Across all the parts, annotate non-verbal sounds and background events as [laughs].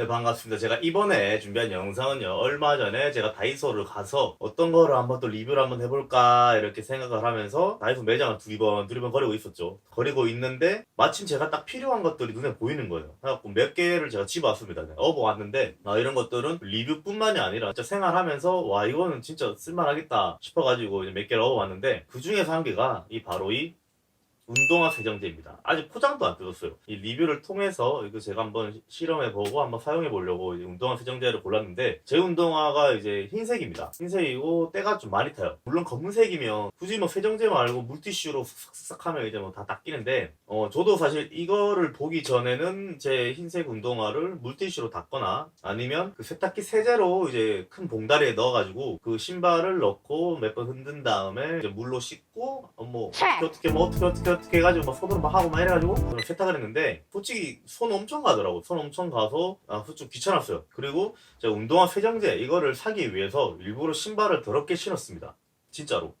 네 반갑습니다. 제가 이번에 준비한 영상은요 얼마 전에 제가 다이소를 가서 어떤 거를 한번 또 리뷰를 한번 해볼까 이렇게 생각을 하면서 다이소 매장을 두리번 두리번 거리고 있었죠. 거리고 있는데 마침 제가 딱 필요한 것들이 눈에 보이는 거예요. 그래갖고 몇 개를 제가 집어왔습니다. 네, 업어 왔는데 아, 이런 것들은 리뷰뿐만이 아니라 진짜 생활하면서 와 이거는 진짜 쓸만하겠다 싶어가지고 이제 몇 개를 업어왔는데 그 중에서 한 개가 이 바로 이 운동화 세정제입니다. 아직 포장도 안 뜯었어요. 이 리뷰를 통해서 이거 제가 한번 실험해보고 한번 사용해보려고 운동화 세정제를 골랐는데 제 운동화가 이제 흰색입니다. 흰색이고 때가 좀 많이 타요. 물론 검은색이면 굳이 뭐 세정제 말고 물티슈로 싹싹 하면 이제 뭐 다 닦이는데 어 저도 사실 이거를 보기 전에는 제 흰색 운동화를 물티슈로 닦거나 아니면 그 세탁기 세제로 이제 큰 봉다리에 넣어가지고 그 신발을 넣고 몇 번 흔든 다음에 이제 물로 씻고 어, 뭐 어떻게 어떻게 뭐 어떻게 어떻게 어떻게 해가지고 막 손으로 막 하고 막 이래가지고 세탁을 했는데 솔직히 손 엄청 가더라고 손 엄청 가서 아, 좀 귀찮았어요 그리고 제가 운동화 세정제 이거를 사기 위해서 일부러 신발을 더럽게 신었습니다 진짜로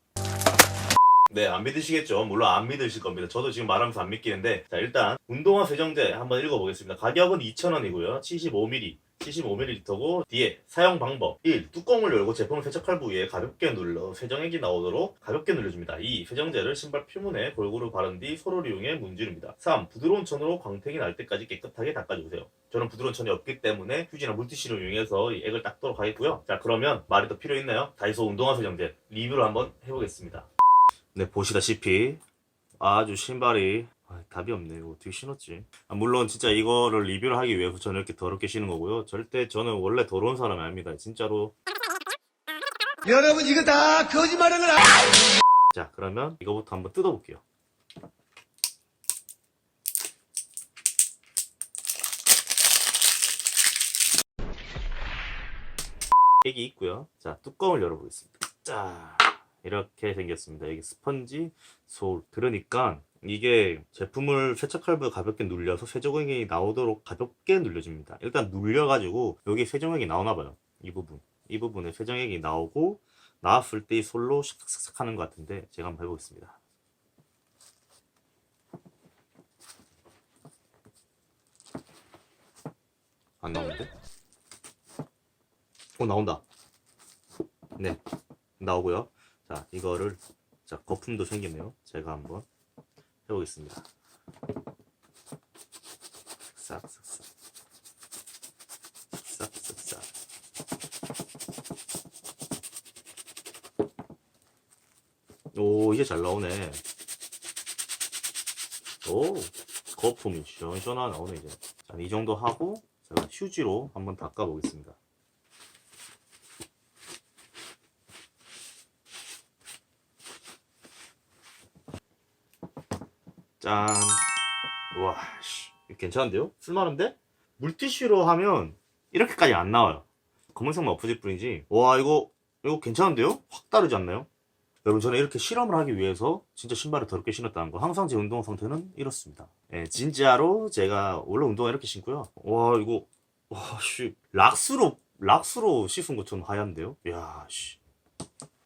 네, 안 믿으시겠죠? 물론 안 믿으실 겁니다. 저도 지금 말하면서 안 믿기는데, 자, 일단, 운동화 세정제 한번 읽어보겠습니다. 가격은 2,000원이고요. 75ml. 75ml고 뒤에 사용 방법 1. 뚜껑을 열고 제품을 세척할 부위에 가볍게 눌러 세정액이 나오도록 가볍게 눌러줍니다. 2. 세정제를 신발 표면에 골고루 바른 뒤 소를 이용해 문지릅니다. 3. 부드러운 천으로 광택이 날 때까지 깨끗하게 닦아주세요. 저는 부드러운 천이 없기 때문에 휴지나 물티슈를 이용해서 이 액을 닦도록 하겠고요. 자 그러면 말이 더 필요 있나요? 다이소 운동화 세정제 리뷰를 한번 해보겠습니다. 네 보시다시피 아주 신발이 아, 답이 없네. 이거 어떻게 신었지? 아, 물론 진짜 이거를 리뷰를 하기 위해서 저는 이렇게 더럽게 신은 거고요. 절대 저는 원래 더러운 사람이 아닙니다. 진짜로. 여러분 이거 다 거짓말하는 거자 그러면 이거부터 한번 뜯어볼게요. 액이 있고요. 자 뚜껑을 열어보겠습니다. 자 이렇게 생겼습니다. 여기 스펀지 솔 들으니까 이게 제품을 세척할부에 가볍게 눌려서 세정액이 나오도록 가볍게 눌려줍니다. 일단 눌려가지고 여기 세정액이 나오나봐요 이 부분. 이 부분에 세정액이 나오고 나왔을 때 이 솔로 샥샥샥 하는 것 같은데 제가 한번 해보겠습니다. 안 나오는데? 어 나온다. 네 나오고요. 자 이거를 자 거품도 생겼네요. 제가 한번 해보겠습니다. 오 이제 잘 나오네. 오 거품이 시원시원하게 나오네 이제. 자 이 정도 하고 제가 휴지로 한번 닦아 보겠습니다 짠. 우와 씨, 괜찮은데요? 쓸만한데? 물티슈로 하면 이렇게까지 안 나와요. 검은색만 엎어질 뿐이지. 와 이거 이거 괜찮은데요? 확 다르지 않나요? 여러분 저는 이렇게 실험을 하기 위해서 진짜 신발을 더럽게 신었다는 거 항상 제 운동 상태는 이렇습니다. 예, 진짜로 제가 원래 운동화 이렇게 신고요. 와 이거 와 씨. 락스로 락스로 씻은 것처럼 하얀데요? 야 씨.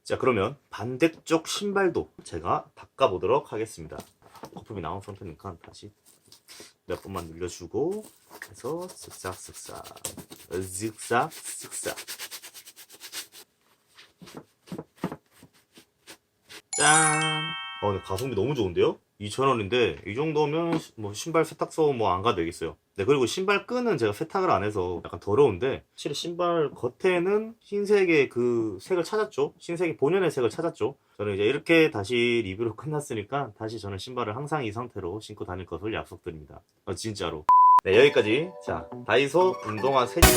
자 그러면 반대쪽 신발도 제가 닦아보도록 하겠습니다 거품이 나온 상태니까 다시 몇 번만 눌려주고 해서 쓱싹 쓱싹 쓱싹 쓱싹 짠! 어, 근데 가성비 너무 좋은데요? 2,000원인데, 이 정도면 뭐 신발 세탁소 뭐 안 가도 되겠어요. 네, 그리고 신발 끈은 제가 세탁을 안 해서 약간 더러운데, 확실히 신발 겉에는 흰색의 그 색을 찾았죠? 흰색의 본연의 색을 찾았죠? 저는 이제 이렇게 다시 리뷰로 [laughs] 끝났으니까, 다시 저는 신발을 항상 이 상태로 신고 다닐 것을 약속드립니다. 어, 진짜로. 네, 여기까지. 자, 다이소 운동화 세제.